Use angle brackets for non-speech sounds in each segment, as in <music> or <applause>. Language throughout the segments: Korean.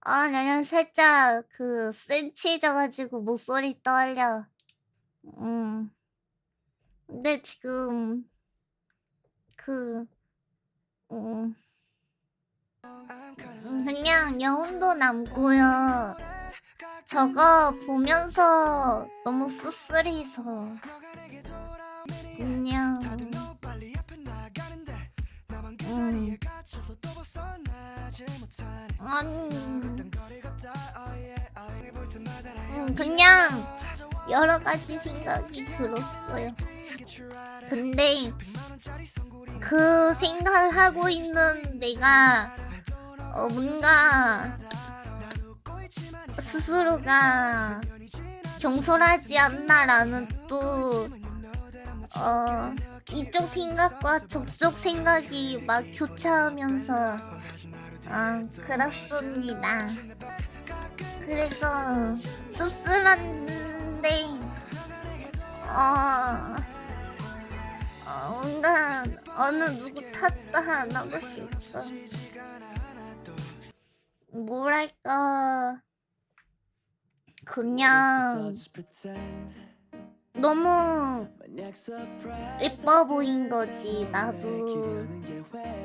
아, 나는 살짝 그 센치해져가지고 목소리 떨려. 음. 근데 지금 그 음. 음, 그냥 여운도 남고요. 저거 보면서 너무 씁쓸해서 그냥 음. 아니 음, 그냥 여러 가지 생각이 들었어요. 근데 그 생각을 하고 있는 내가 어, 뭔가 스스로가 경솔하지 않나라는 또 어, 이쪽 생각과 저쪽 생각이 막 교차하면서 아 그렇습니다. 그래서 씁쓸한데 어, 어 뭔가 어느 누구 탓도 안 하고 싶어. 뭐랄까 그냥 너무 예뻐 보인 거지 나도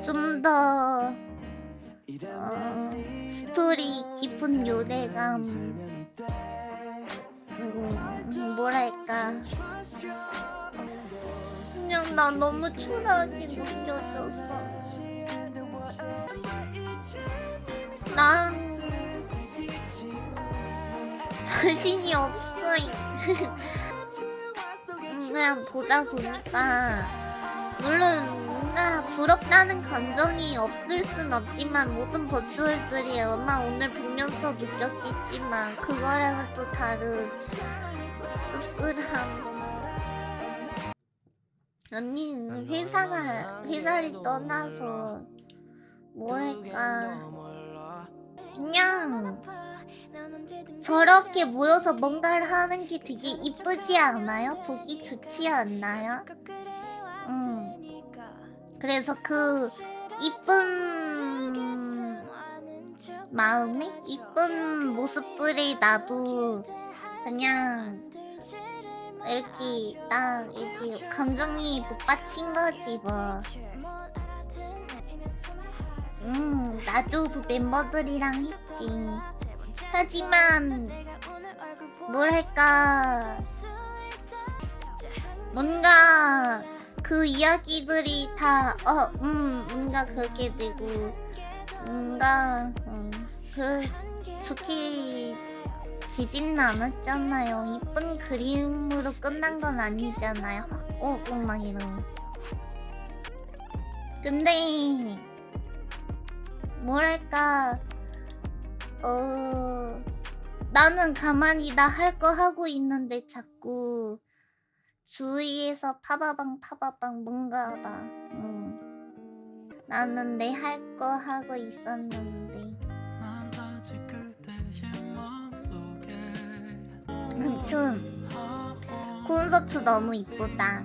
좀 더 어, 스토리 깊은 요대감 음, 뭐랄까. 그냥 나 너무 초라하게 느껴졌어 난 자신이 없어. <laughs> 음, 그냥 보다 보니까. 물론 뭔가 부럽다는 감정이 없을 순 없지만 모든 버추얼들이 아마 오늘 보면서 느꼈겠지만 그거랑은 또 다른 씁쓸함 언니 회사가 회사를 떠나서 뭐랄까 그냥 저렇게 모여서 뭔가를 하는 게 되게 이쁘지 않아요? 보기 좋지 않나요? 음. 그래서 그 이쁜 마음에 이쁜 모습들이 나도 그냥 이렇게 딱 이렇게 감정이 북받친 거지 뭐. 음 나도 그 멤버들이랑 했지. 하지만 뭐랄까 뭔가 그 이야기들이 다 어 음 뭔가 그렇게 되고 뭔가 음, 그 좋게 되지는 않았잖아요. 이쁜 그림으로 끝난 건 아니잖아요. 확 오고 막 이런. 근데 뭐랄까 어 나는 가만히 나 할 거 하고 있는데 자꾸 주위에서 파바방 파바방 뭔가 봐. 음. 나는 내 할 거 하고 있었는데. 아무튼 콘서트 너무 이쁘다.